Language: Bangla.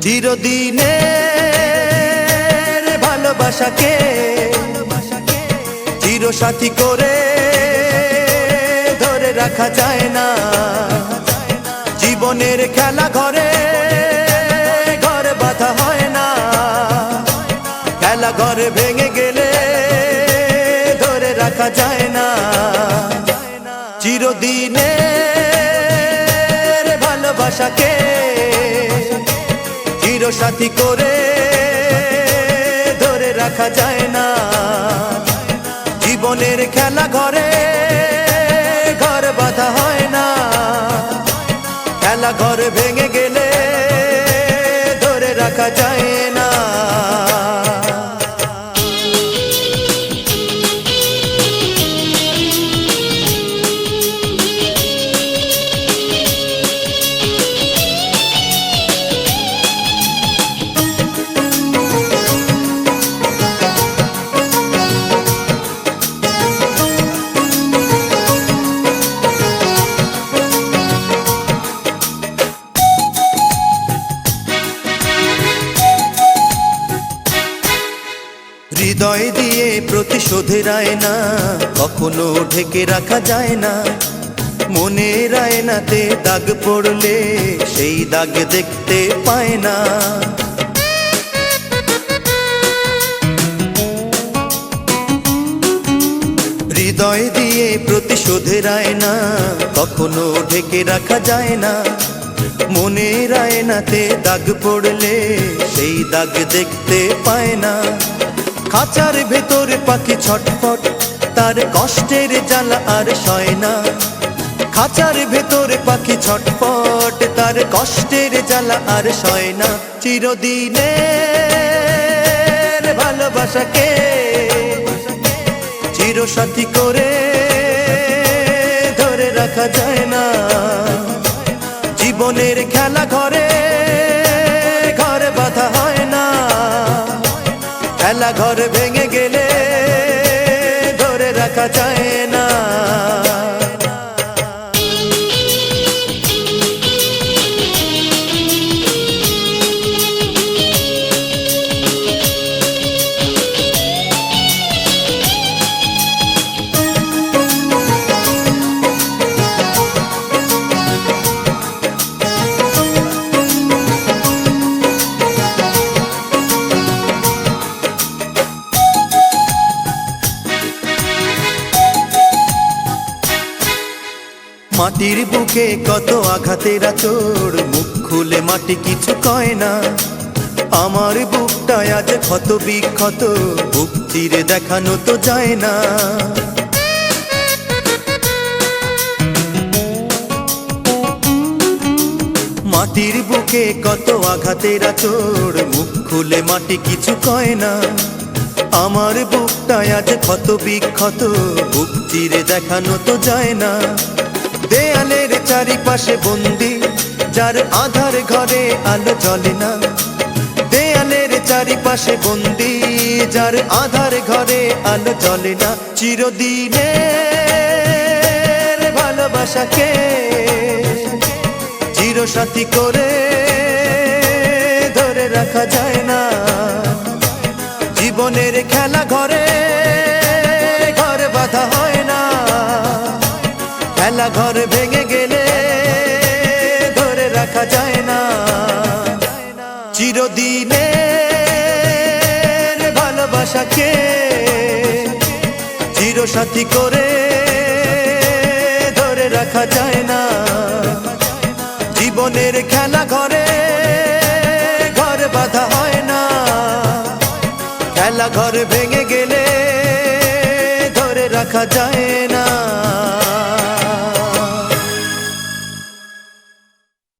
চিরদিনের ভালোবাসাকে চিরসাথী করে ধরে রাখা যায় না। জীবনের খেলা ঘরে ঘরে বাধা হয় না। খেলা ঘরে ভেঙে গেলে ধরে রাখা যায় না। চিরদিনের ভালোবাসাকে চিরসাথী করে ধরে রাখা যায় না। জীবনের খেলা ঘর হৃদয় দিয়ে প্রতিশোধের আয়না কখনো ঢেকে রাখা যায় না। মনের আয়নাতে দাগ পড়লে সেই দাগ দেখতে পায় না। হৃদয় দিয়ে প্রতিশোধের আয়না কখনো ঢেকে রাখা যায় না। মনের আয়নাতে দাগ পড়লে সেই দাগ দেখতে পায় না। খাঁচার ভেতর পাখি ছটফট, তার কষ্টের জ্বালা আর সয় না। খাঁচার ভেতর পাখি ছটফট, তার কষ্টের জ্বালা আর সয় না। চিরদিনে ভালোবাসাকে চিরসাথী করে ধরে রাখা যায় না। জীবনের খেলা ঘরে মাটির বুকে কত আঘাতের আচর, মুখ খুলে মাটি কিছু কয় না। আমার বুকটা আজ ক্ষত বিক্ষত, বুক চিরে দেখানো তো যায় না। মাটির বুকে কত আঘাতের আচর, মুখ খুলে মাটি কিছু কয় না। আমার বুকটা আজ ক্ষত বিক্ষত, বুক চিরে দেখানো তো যায় না। দেয়ালের চারিপাশে বন্দি, যার আধার ঘরে আলো জ্বলে না। দেয়ালের চারিপাশে বন্দি, যার আধার ঘরে আলো জ্বলে না। চিরদিনের ভালোবাসাকে চিরসাথী করে ধরে রাখা যায় না। জীবনের খেলা ঘর ঘর ভেঙে গেলে ধরে রাখা যায় না। চিরদিনের ভালোবাসাকে চিরসাথী করে ধরে রাখা যায় না। জীবনের খেলা ঘরে ঘর বাঁধা হয় না। খেলা ঘর ভেঙে গেলে ধরে রাখা যায় না।